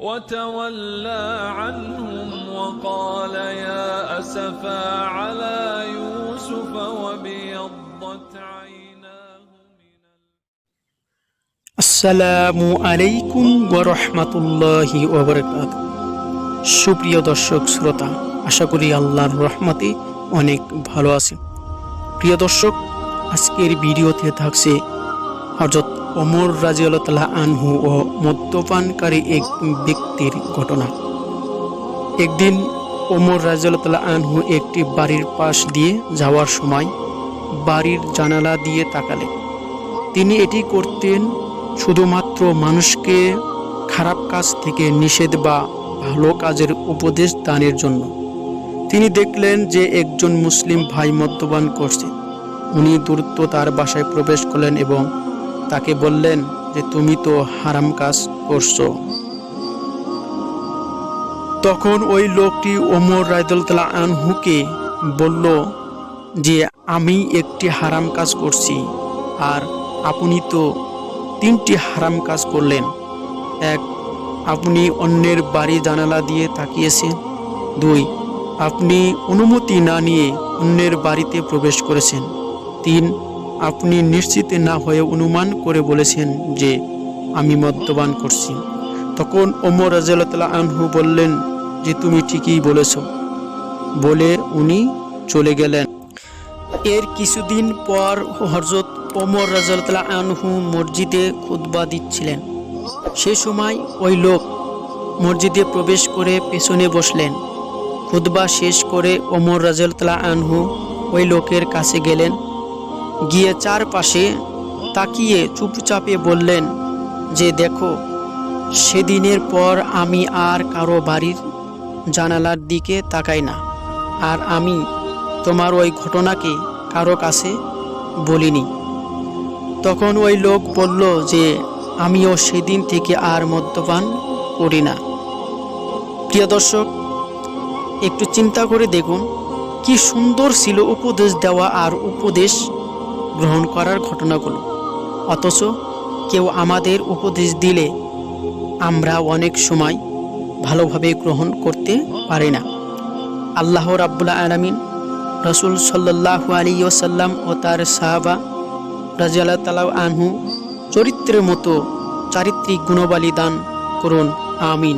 وتولى عنهم وقال يا أسفا على يوسف وابيضت عيناه من আসসালামু আলাইকুম ওরহমতুল্লাহি ওবরকাত সুপ্রিয় দর্শক শ্রোতা আশা করি আল্লাহর রহমতে অনেক ভালো আছে প্রিয় দর্শক আজকের ভিডিওতে থাকছে হজরত ওমর রাজিউল্লাহ আনহু ও মদ্যপানকারী এক ব্যক্তির ঘটনা। একদিন ওমর রাজিউল্লাহ আনহু একটি বাড়ির পাশ দিয়ে যাওয়ার সময় বাড়ির জানালা দিয়ে তাকালেন। তিনি এটি করতেন শুধুমাত্র মানুষকে খারাপ কাজ থেকে নিষেধ বা ভালো কাজের উপদেশ দানের জন্য। তিনি দেখলেন যে একজন মুসলিম ভাই মদ্যপান করছে। উনি দ্রুত তার বাসায় প্রবেশ করলেন এবং তাকে বললেন যে, তুমি তো হারাম কাজ করছ। তখন ওই লোকটি ওমর রায়দুল্লাহ আনহুকে বলল যে, আমি একটি হারাম কাজ করছি আর আপনি তো তিনটি হারাম কাজ করলেন। এক, আপনি অন্যের বাড়ি জানালা দিয়ে তাকিয়েছেন। দুই, আপনি অনুমতি না নিয়ে অন্যের বাড়িতে প্রবেশ করেছেন। তিন আপনি নিশ্চিত না হয়ে অনুমান করে বলেছেন যে আমি মদ্যপান করছি। তখন ওমর রাজাল্লাহ আনহু বললেন, যে তুমি ঠিকই বলেছ। বলে উনি চলে গেলেন। এর কিছুদিন পর হজরত ওমর রাজাল্লাহ আনহু মসজিদে খুতবা দিচ্ছিলেন। সে সময় ওই লোক মসজিদে প্রবেশ করে পেছনে বসলেন। খুতবা শেষ করে ওমর রাজাল্লাহ আনহু ওই লোকের কাছে গেলেন। গিয়ে চারপাশে তাকিয়ে চুপচাপে বললেন, যে দেখো, সেদিনের পর আমি আর কারও বাড়ির জানালার দিকে তাকাই না। আর আমি তোমার ওই ঘটনাকে কারও কাছে বলিনি। তখন ওই লোক বলল যে, আমিও সেদিন থেকে আর মদ্যপান করি না। প্রিয় দর্শক, একটু চিন্তা করে দেখুন, কি সুন্দর ছিল উপদেশ দেওয়া আর উপদেশ গ্রহণ করার ঘটনাগুলো। অথচ কেউ আমাদের উপদেশ দিলে আমরা অনেক সময় ভালোভাবে গ্রহণ করতে পারি না। আল্লাহ রাব্বুল্লা আলমিন রসুল সাল্লাহ আলী ওসাল্লাম ও তার সাহাবা রাজিয়াল্লাহ তালাউ আনহু চরিত্রের মতো চারিত্রিক গুণবালী দান করুন। আমিন।